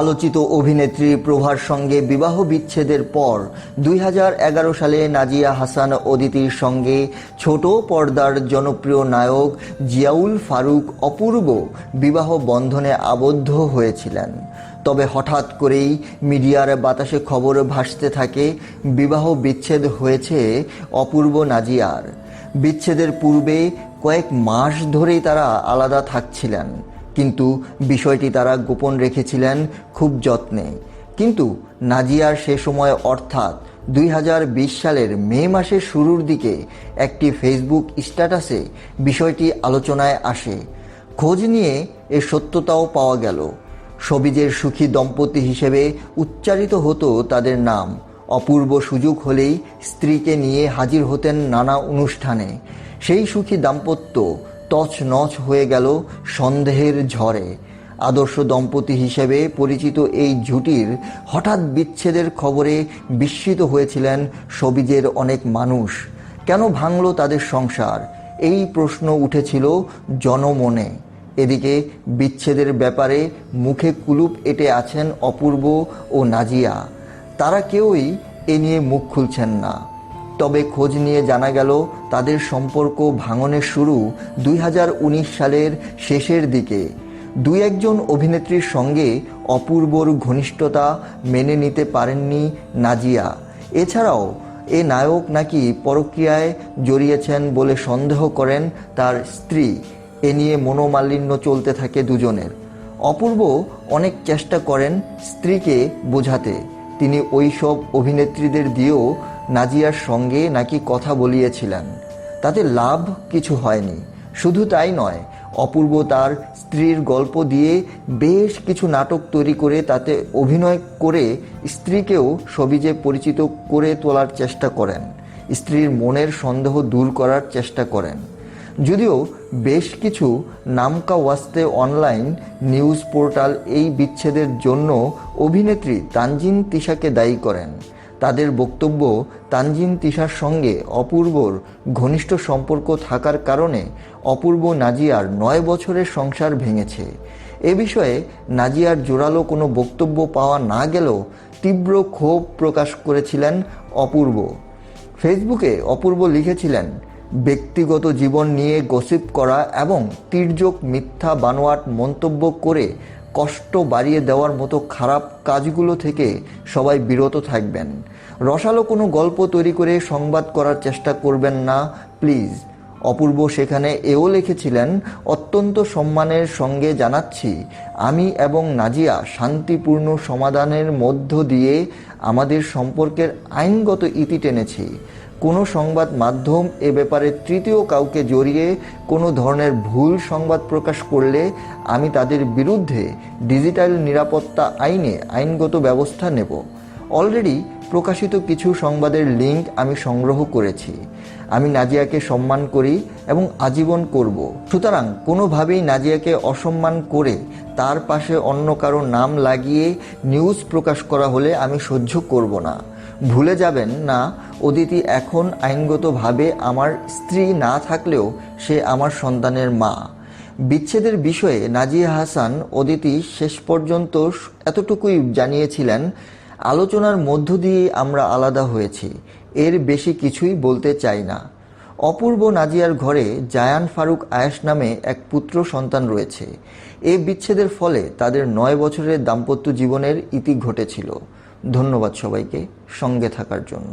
আলোচিত অভিনেত্রী প্রভার সঙ্গে বিবাহ বিচ্ছেদের পর দুই হাজার এগারো সালে নাজিয়া হাসান অদিতির সঙ্গে ছোট পর্দার জনপ্রিয় নায়ক জিয়াউল ফারুক অপূর্ব বিবাহ বন্ধনে আবদ্ধ হয়েছিলেন। তবে হঠাৎ করেই মিডিয়ার বাতাসে খবর ভাসতে থাকে, বিবাহ বিচ্ছেদ হয়েছে অপূর্ব নাজিয়ার। বিচ্ছেদের পূর্বে কয়েক মাস ধরেই তারা আলাদা থাকছিলেন। কিন্তু বিষয়টি তারা গোপন রেখেছিলেন খুব যত্নে। কিন্তু নাজিয়ার সে সময় অর্থাৎ দুই হাজার বিশ সালের মে মাসের শুরুর দিকে একটি ফেসবুক স্ট্যাটাসে বিষয়টি আলোচনায় আসে। খোঁজ নিয়ে এর সত্যতাও পাওয়া গেল। সবিজের সুখী দম্পতি হিসেবে উচ্চারিত হতো তাদের নাম। অপূর্ব সুযোগ হলেই স্ত্রীকে নিয়ে হাজির হতেন নানা অনুষ্ঠানে। সেই সুখী দাম্পত্য তছনছ হয়ে গেল সন্দেহের ঝড়ে। আদর্শ দম্পতি হিসেবে পরিচিত এই জুটির হঠাৎ বিচ্ছেদের খবরে বিস্মিত হয়েছিলেন সবিজের অনেক মানুষ। কেন ভাঙল তাদের সংসার? এই প্রশ্ন উঠেছিল জনমনে। এদিকে বিচ্ছেদের ব্যাপারে মুখে কুলুপ এঁটে আছেন অপূর্ব ও নাজিয়া। তারা কেউই এ নিয়ে মুখ খুলছেন না। তবে খোঁজ নিয়ে জানা গেল, তাদের সম্পর্ক ভাঙনের শুরু দুই হাজার উনিশ সালের শেষের দিকে। দুই একজন অভিনেত্রীর সঙ্গে অপূর্বর ঘনিষ্ঠতা মেনে নিতে পারেননি নাজিয়া। এছাড়াও, এ নায়ক নাকি পরক্রিয়ায় জড়িয়েছেন বলে সন্দেহ করেন তার স্ত্রী। এ নিয়ে মনোমালিন্য চলতে থাকে দুজনের। অপূর্ব অনেক চেষ্টা করেন স্ত্রীকে বোঝাতে। তিনি ওই সব অভিনেত্রীদের দিয়েও নাজিয়ার সঙ্গে নাকি কথা বলিয়েছিলেন। তাতে লাভ কিছু হয়নি। শুধু তাই নয়, অপূর্ব তার স্ত্রীর গল্প দিয়ে বেশ কিছু নাটক তৈরি করে তাতে অভিনয় করে স্ত্রীকেও সবিজে পরিচিত করে তোলার চেষ্টা করেন। স্ত্রীর মনের সন্দেহ দূর করার চেষ্টা করেন। যদিও বেশ কিছু নামকা ওয়াস্তে অনলাইন নিউজ পোর্টাল এই বিচ্ছেদের জন্য অভিনেত্রী তানজিন তিশাকে দায়ী করেন। তাদের বক্তব্য তানজিন তিশার সঙ্গে অপূর্বর ঘনিষ্ঠ সম্পর্ক থাকার কারণে অপূর্ব নাজিয়ার নয় বছরের সংসার ভেঙেছে। এ বিষয়ে নাজিয়ার জোরালো কোনো বক্তব্য পাওয়া না গেলেও তীব্র ক্ষোভ প্রকাশ করেছিলেন অপূর্ব। ফেসবুকে অপূর্ব লিখেছিলেন ব্যক্তিগত জীবন নিয়ে গসিপ করা এবং তির্যক মিথ্যা বানোয়াট মন্তব্য করে কষ্ট বাড়িয়ে দেওয়ার মতো খারাপ কাজগুলো থেকে সবাই বিরত থাকবেন। রসালো কোনো গল্প তৈরি করে সংবাদ করার চেষ্টা করবেন না, প্লিজ। অপূর্ব সেখানে এও লিখেছিলেন, অত্যন্ত সম্মানের সঙ্গে জানাচ্ছি, আমি এবং নাজিয়া শান্তিপূর্ণ সমাধানের মধ্য দিয়ে আমাদের সম্পর্কের আইনগত ইতি টেনেছি। কোনো সংবাদ মাধ্যম এ ব্যাপারে তৃতীয় কাউকে জড়িয়ে কোনো ধরনের ভুল সংবাদ প্রকাশ করলে আমি তাদের বিরুদ্ধে ডিজিটাল নিরাপত্তা আইনে আইনগত ব্যবস্থা নেব। অলরেডি প্রকাশিত কিছু সংবাদের লিঙ্ক আমি সংগ্রহ করেছি। আমি নাজিয়াকে সম্মান করি এবং আজীবন করব। সুতরাং কোনোভাবেই নাজিয়াকে অসম্মান করে তার পাশে অন্য কারও নাম লাগিয়ে নিউজ প্রকাশ করা হলে আমি সহ্য করব না। ভুলে যাবেন না, অদিতি এখন আইনগতভাবে আমার স্ত্রী না থাকলেও সে আমার সন্তানের মা। বিচ্ছেদের বিষয়ে নাজিয়া হাসান, অদিতি শেষ পর্যন্ত এতটুকুই জানিয়েছিলেন আলোচনার মধ্য দিয়ে আমরা আলাদা হয়েছি। এর বেশি কিছুই বলতে চাই না। অপূর্ব নাজিয়ার ঘরে জায়ান ফারুক আয়েশ নামে এক পুত্র সন্তান রয়েছে। এ বিচ্ছেদের ফলে তাদের নয় বছরের দাম্পত্য জীবনের ইতি ঘটেছিল। ধন্যবাদ সবাইকে সঙ্গে থাকার জন্য।